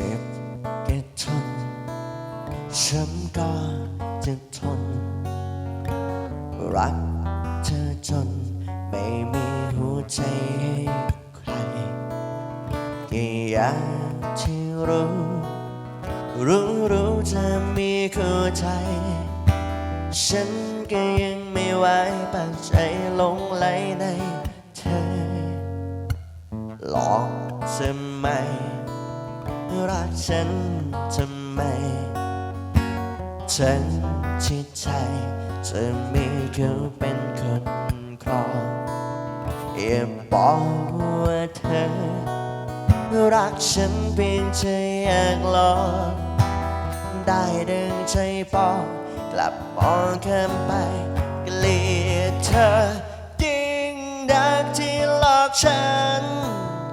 เจ็บแค่ทนฉันก็จะทน รักเธอจนไม่มีหัวใจให้ใครแค่อยากที่รู้ รู้รู้จะมีคู่ใจ ฉันก็ยังไม่ไหวปากใจหลงไหลในเธอ หลอกทำไม รักฉันทำไม ฉันที่ใจจะมีเขาเป็นคนครองอย่าบอกว่าเธอ รักฉันเพียงแค่อยากลองได้ดึงใจปองกลับมองข้ามไปเกลียดเธอยิ่งดักที่หลอกฉัน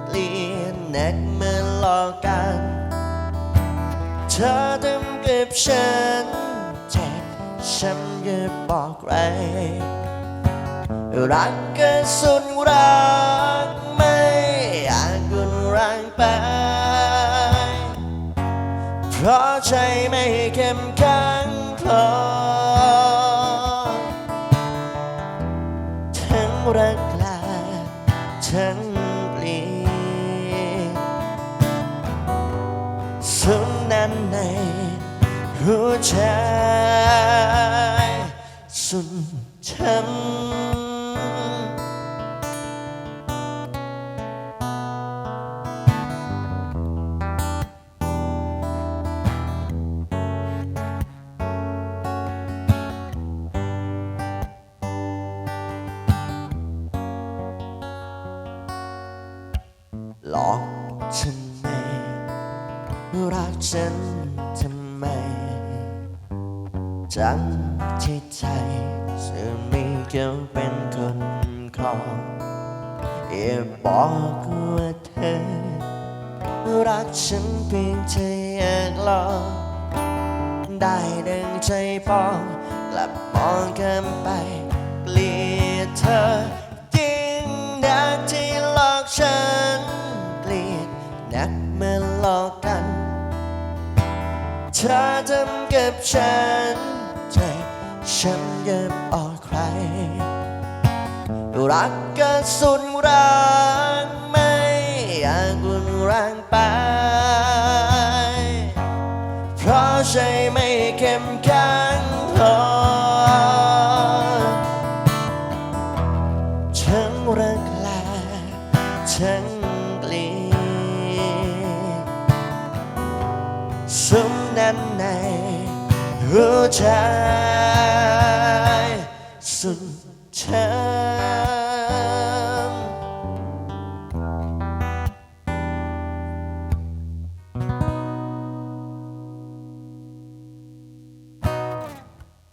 เกลียดนักเมื่อ ลอกกัน เธอทำกับฉันเจ็บฉันจะบอกใครรักก็สุดรักไม่อยากรุนแรงไป เพราะใจไม่เข้มแข็งพอ หัวใจสุดช้ำหลอกฉันไหมรักฉัน จังที่ใจจะมีเขาเป็นคนครองอย่าบอกว่าเธอ รักฉันเพียงแค่อยากลองได้ดังใจปองกลับมองข้ามไปเกลียดเธอยิ่งนักที่หลอกฉันเกลียดนักเมื่อหลอกกัน เธอทำกับฉัน ฉันยับออกใคร รักก็สุดรักไม่อยากรุนแรงไป เพราะใจไม่เข้มแข็งพอฉันรักและฉันเกลียดสมนั้นในหัวใจ listen.